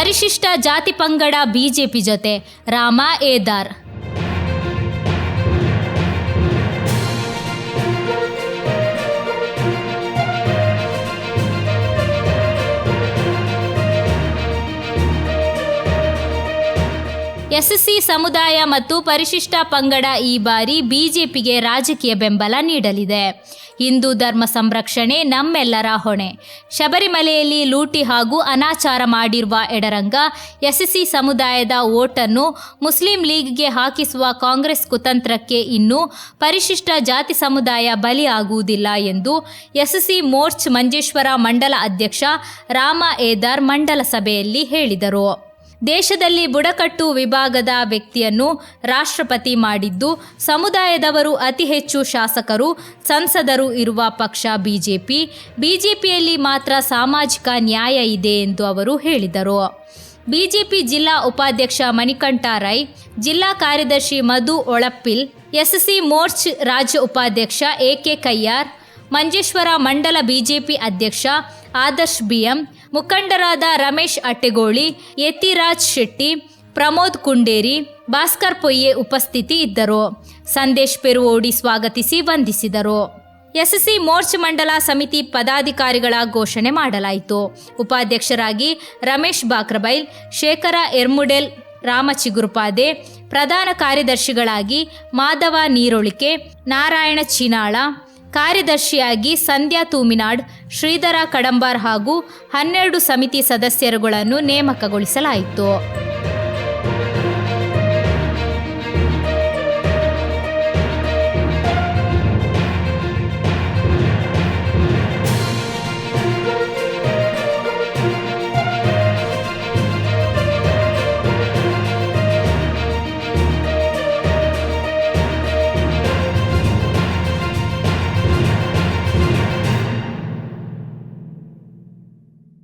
ಪರಿಶಿಷ್ಟ ಜಾತಿ ಪಂಗಡ ಬಿಜೆಪಿ ಜೊತೆ ರಾಮ ಏದಾರ್ ಎಸ್ಎಸ್ಸಿ ಸಮುದಾಯ ಮತ್ತು ಪರಿಶಿಷ್ಟ ಪಂಗಡ ಈ ಬಾರಿ ಬಿಜೆಪಿಗೆ ರಾಜಕೀಯ ಬೆಂಬಲ ನೀಡಲಿದೆ. ಹಿಂದೂ ಧರ್ಮ ಸಂರಕ್ಷಣೆ ನಮ್ಮೆಲ್ಲರ ಹೊಣೆ. ಶಬರಿಮಲೆಯಲ್ಲಿ ಲೂಟಿ ಹಾಗೂ ಅನಾಚಾರ ಮಾಡಿರುವ ಎಡರಂಗ ಎಸ್ಸಿ ಸಮುದಾಯದ ಓಟನ್ನು ಮುಸ್ಲಿಂ ಲೀಗ್ಗೆ ಹಾಕಿಸುವ ಕಾಂಗ್ರೆಸ್ ಕುತಂತ್ರಕ್ಕೆ ಇನ್ನೂ ಪರಿಶಿಷ್ಟ ಜಾತಿ ಸಮುದಾಯ ಬಲಿಯಾಗುವುದಿಲ್ಲ ಎಂದು ಎಸ್ಸಿ ಮೋರ್ಚ್ ಮಂಜೇಶ್ವರ ಮಂಡಲ ಅಧ್ಯಕ್ಷ ರಾಮ ಏದಾರ್ ಮಂಡಲ ಸಭೆಯಲ್ಲಿ ಹೇಳಿದರು. ದೇಶದಲ್ಲಿ ಬುಡಕಟ್ಟು ವಿಭಾಗದ ವ್ಯಕ್ತಿಯನ್ನು ರಾಷ್ಟ್ರಪತಿ ಮಾಡಿದ್ದು, ಸಮುದಾಯದವರು ಅತಿ ಹೆಚ್ಚು ಶಾಸಕರು, ಸಂಸದರು ಇರುವ ಪಕ್ಷ ಬಿಜೆಪಿ. ಬಿಜೆಪಿಯಲ್ಲಿ ಮಾತ್ರ ಸಾಮಾಜಿಕ ನ್ಯಾಯ ಇದೆ ಎಂದು ಅವರು ಹೇಳಿದರು. ಬಿಜೆಪಿ ಜಿಲ್ಲಾ ಉಪಾಧ್ಯಕ್ಷ ಮಣಿಕಂಠ ರೈ, ಜಿಲ್ಲಾ ಕಾರ್ಯದರ್ಶಿ ಮಧು ಒಳಪ್ಪಿಲ್, ಎಸ್ಸಿ ಮೋರ್ಚ್ ರಾಜ್ಯ ಉಪಾಧ್ಯಕ್ಷ ಎಕೆ ಕಯ್ಯಾರ್, ಮಂಜೇಶ್ವರ ಮಂಡಲ ಬಿಜೆಪಿ ಅಧ್ಯಕ್ಷ ಆದರ್ಶ್ ಬಿಎಂ ಮುಖಂಡರಾದ ರಮೇಶ್ ಅಟ್ಟೆಗೋಳಿ, ಯತಿರಾಜ್ ಶೆಟ್ಟಿ, ಪ್ರಮೋದ್ ಕುಂಡೇರಿ, ಭಾಸ್ಕರ್ ಪೊಯ್ಯೆ ಉಪಸ್ಥಿತಿ ಇದ್ದರು. ಸಂದೇಶ್ ಪೆರುವೋಡಿ ಸ್ವಾಗತಿಸಿ ವಂದಿಸಿದರು. ಎಸ್ಎಸ್ಸಿ ಮೋರ್ಚ್ ಮಂಡಲ ಸಮಿತಿ ಪದಾಧಿಕಾರಿಗಳ ಘೋಷಣೆ ಮಾಡಲಾಯಿತು. ಉಪಾಧ್ಯಕ್ಷರಾಗಿ ರಮೇಶ್ ಬಾಕ್ರಬೈಲ್, ಶೇಖರ ಎರ್ಮುಡೆಲ್, ರಾಮಚಿಗುರುಪಾದೆ, ಪ್ರಧಾನ ಕಾರ್ಯದರ್ಶಿಗಳಾಗಿ ಮಾಧವ ನೀರೊಳಿಕೆ, ನಾರಾಯಣ ಚಿನಾಳ ಕಾರ್ಯದರ್ಶಿಯಾಗಿ ಸಂಧ್ಯಾ ತೂಮಿನಾಡ್ ಶ್ರೀಧರ ಕಡಂಬಾರ್ ಹಾಗೂ ಹನ್ನೆರಡು ಸಮಿತಿ ಸದಸ್ಯರುಗಳನ್ನು ನೇಮಕಗೊಳಿಸಲಾಯಿತು.